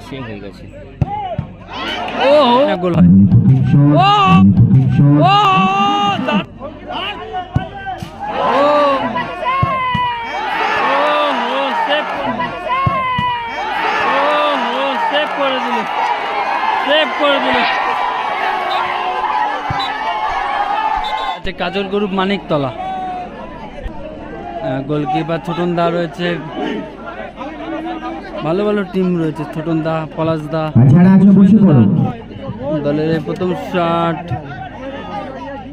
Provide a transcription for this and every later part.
একটি হয়ে গেছে। ও গোল হয়। ও ও করে দিল সেভ করে দিল কাজল গ্রুপ মানিকতলা। গোলকিপার ছোটন দা রয়েছে। ভালো ভালো টিম রয়েছে ছোটন দা পলাশ দা দলের প্রথম শট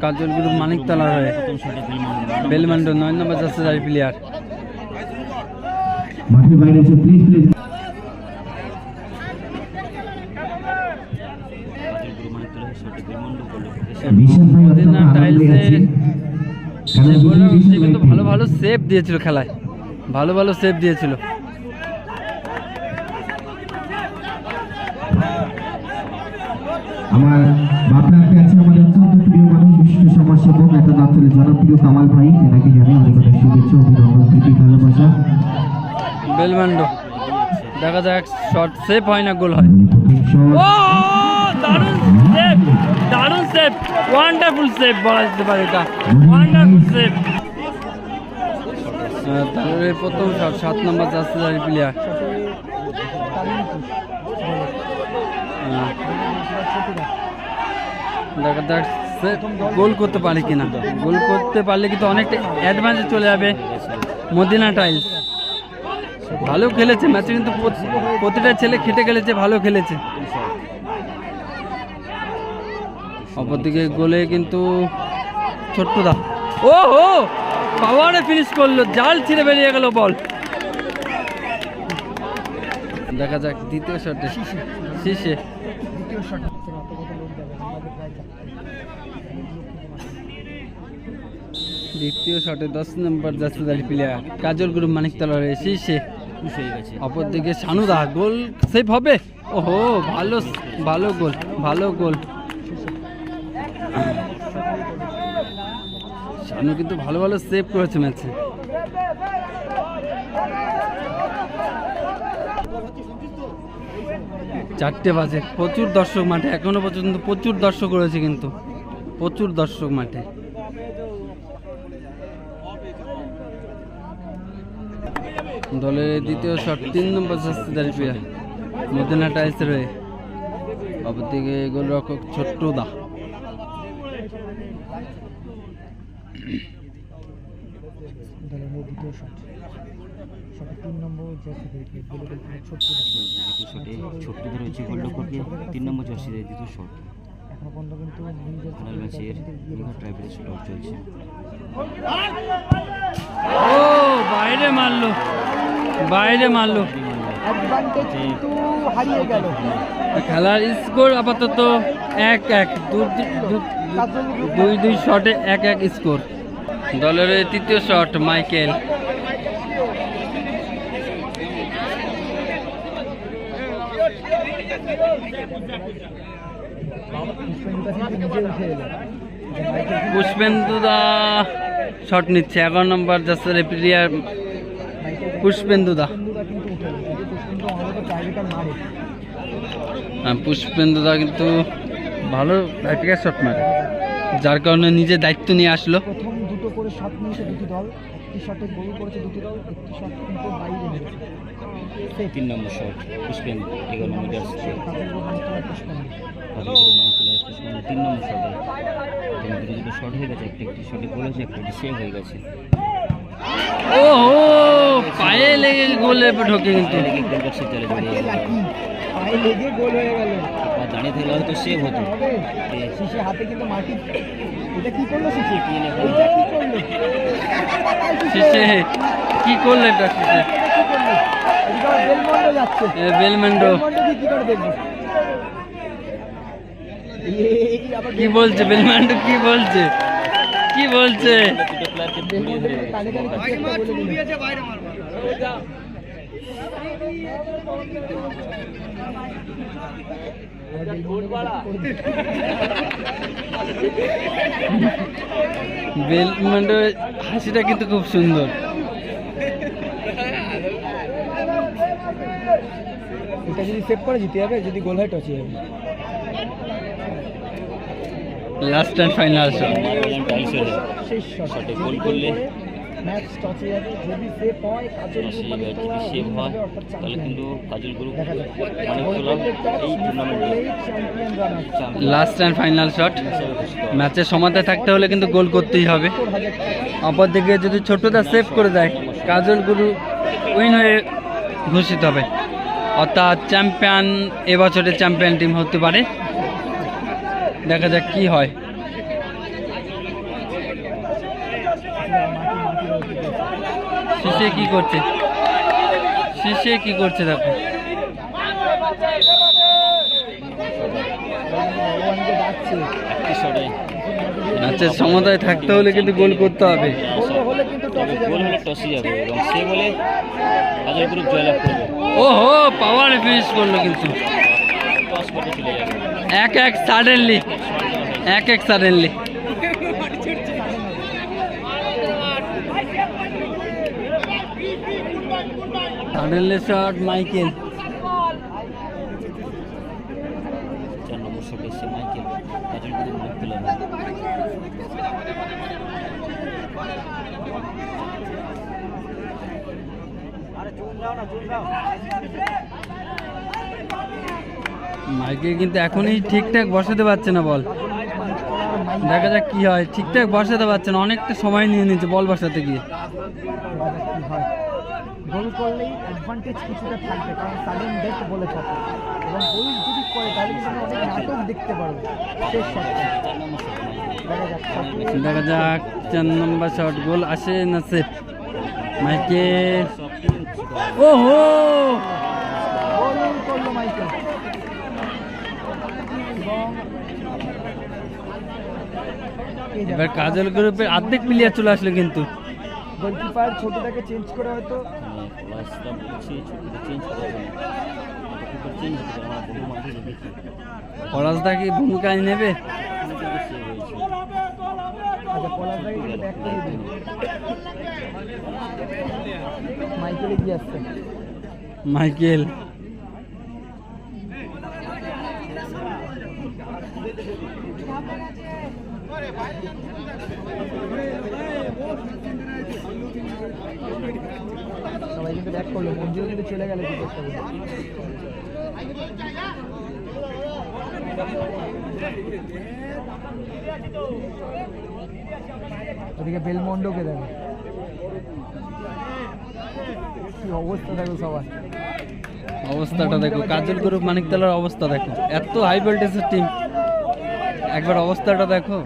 কাজল গ্রুপ মানিকতলা হয়ে। প্রথম শটে বেলমান্ডো নয় নম্বর যাচ্ছে যাই প্লেয়ার গুরু তুলে হয়ে। ভালো ভালো সেভ দিয়েছিল খেলায়। ভালো ভালো সেভ দিয়েছিল। আমার বাপরাতে আছে আমাদের অত্যন্ত প্রিয় মানুষ বিশিষ্ট সমাজসেবক এত নাচলে জনপ্রিয় কামাল ভাই এনাকে জানি অনেক অনেক শুভেচ্ছা অভিনন্দন প্রীতি ভালোবাসা। বেলমান্ডো দেখা যাক শট সেভ হয় না গোল হয়? দারুণ সেভ দারুণ সেভ ওয়ান্ডারফুল সেভ বলা যেতে পারে এটা। ওয়ান্ডারফুল সেভ তারপরে প্রথম শট সাত নম্বর যাচ্ছে প্লেয়ার। গোল করতে পারে কিনা। গোল করতে পারলে কিন্তু অনেকটা অ্যাডভান্সে চলে যাবে মদিনা টাইলস। ভালো খেলেছে, ম্যাচে কিন্তু প্রতিটা ছেলে খেটে খেলেছে, ভালো খেলেছে। অপরদিকে গোলে কিন্তু ছোট্ট দা ও হো পাওয়ারে ফিনিশ করল, জাল ছিঁড়ে বেরিয়ে গেল বল। দেখা যাক দ্বিতীয় শটে দ্বিতীয় শটে দশ নম্বর দালি প্লেয়ার কাজল গ্রুপ পুশ হয়ে গেছে অপরদিকে শানুদা গোল সেভ হবে? ওহো, ভালো ভালো গোল ভালো গোল। শানু কিন্তু ভালো ভালো সেভ করেছে ম্যাচে। চারটে বাজে। প্রচুর দর্শক মাঠে, এখনও পর্যন্ত প্রচুর দর্শক রয়েছে কিন্তু। প্রচুর দর্শক মাঠে। দলের দ্বিতীয় শট, তিন নম্বর শাস্তি দাঁড়িয়ে প্লেয়ার মদিনা টাইলসের হয়ে। অপরদিকে গোলরক্ষক ছোট্ট দা দলের মধ্যে দ্বিতীয় শট শটে ও বাইরে মারলো বাইরে মারলো খেলার স্কোর আপাতত এক এক দুই দুই শটে এক এক স্কোর দলের তৃতীয় শট মাইকেল মাইকেল পুষ্পেন্দুদা শট নিচ্ছে। এগারো নম্বর যাচ্ছে প্লেয়ার পুষ্পেন্দু পুষ্পেন্দুদা। কিন্তু ভালো শট মারে। যার কারণে নিজে দায়িত্ব নিয়ে আসলো। প্রথম দুটো করে শট নিয়েছে দুটি দল। একটি শটে গোল করেছে দুটি দল একটি শট কিন্তু বাইরে নিয়েছে তিন নম্বর শট পুষ্পেন এগারো মানে তুলে তিন নম্বর শটে। দুটো দুটো শট হয়ে গেছে একটা একটি শটে গোল হয়েছে একটা সেভ হয়ে গেছে। ও পায়ে লেগে গোলে ঢোকে কিন্তু। পায়ে লেগে গোল হয়ে গেল। আর দাঁড়িয়ে থাকলে হয়তো সেভ হতো। হবে। শিশে হাতে কিন্তু মাটি এটা কি করল শিশে কি করল? কি করল? কি করলে এটা শেষে কি করল? এদিকে আবার বেলমন্ডো যাচ্ছে। এ, বেলমেন্ডো। বেলমন্ডো কি কি করে দেখব? এই আবার কি বলছে বেলমেন্ডো? কি বলছে? কি বলছে? বলে বেলমেন্ডো হাসিটা কিন্তু খুব সুন্দর। এটা যদি সেভ করে জিতে যাবে যদি গোল হয় টচে যাবে লাস্ট অ্যান্ড ফাইনাল শটে গোল করলে ম্যাচ টচে যাবে। যদি সেভ হয় কাজল সেই মানে যদি সেভ হয় তাহলে কিন্তু কাজল গ্রুপ দেখা যাক। এই টুর্নামেন্টে champion runner champion last and final shot. ম্যাচের সমাতে থাকতে হলে কিন্তু গোল করতেই হবে। অপরদিকে যদি ছোটদা সেভ করে দেয় কাজল গুরু উইন হয়ে ঘোষিত হবে। অর্থাৎ চ্যাম্পিয়ন এবছরের চ্যাম্পিয়ন টিম হতে পারে। দেখা যাক কি হয়। শেষে কি করছে? শেষে কি করছে দেখো। ম্যাচের সমতায় থাকতে হলে কিন্তু গোল করতে হবে। গোল হলে কিন্তু তবে টচে গোল যাবে হলে টসে যাবে এবং সে বলে কাজল গ্রুপ জয়লাভ করবে। ওহো পাওয়ার ফিনিশ করল কিন্তু। এক এক সাডেনলি এক এক সাডেনলি শট মাইকেল চার নম্বর শটে মাইকেল মুখ মাইকেল কিন্তু এখনই ঠিকঠাক বসাতে পারছে না বল দেখা যাক কি হয়। ঠিকঠাক বসাতে পারছে না অনেকটা সময় নিয়ে নিচ্ছে বল বসাতে গিয়ে। গোল করলেই অ্যাডভান্টেজ কিছুটা থাকবে কারণ সাডেন ডেথ বলে থাকে। এবং গোল যদি করে তাহলে কিন্তু অনেক নাটক দেখতে পারব শেষ শটটা দেখা যাক চার নম্বর শট গোল আসে না সেফ মাইকেল ওহো! গোল করল মাইকেল এবার কাজল গ্রুপের অর্ধেক প্লেয়ার চলে আসলো কিন্তু। গোলকিপার ছোটটাকে চেঞ্জ করে হয়তো বলছি চেঞ্জ করা চেঞ্জ আমরা বহু পরাজদা কি ভূমিকায় নেবে? মাইকেলে। কি আসছে মাইকেল কিন্তু ব্যাক করল। মঞ্জুর কিন্তু চলে গেল ওদিকে বেলমন্ডকে দেখো। কি অবস্থা দেখো সবার। অবস্থাটা দেখো কাজল গ্রুপ মানিকতলার অবস্থা দেখো। এত হাই ভোল্টেজের টিম একবার অবস্থাটা দেখো।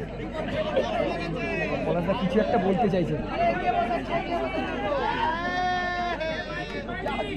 কিছু একটা বলতে চাইছে।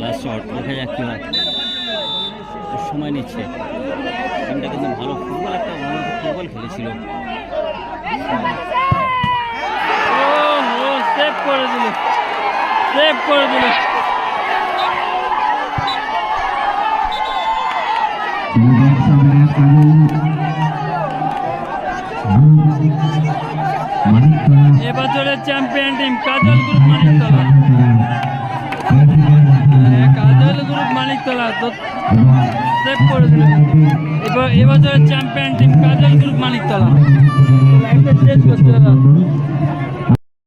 লাস্ট শট দেখা যাক কি হয়। সময় নিচ্ছে। টিমটা কিন্তু ভালো ফুটবল একটা ফুটবল খেলেছিল। ও সেভ করে দিল। সেভ করে দিল। এবং সামনে কাজল মানিকতলা এবছরের চ্যাম্পিয়ন টিম কাজল গ্রুপ এবার এবছরের champion team Kajal group Maniktala. শেষ করতে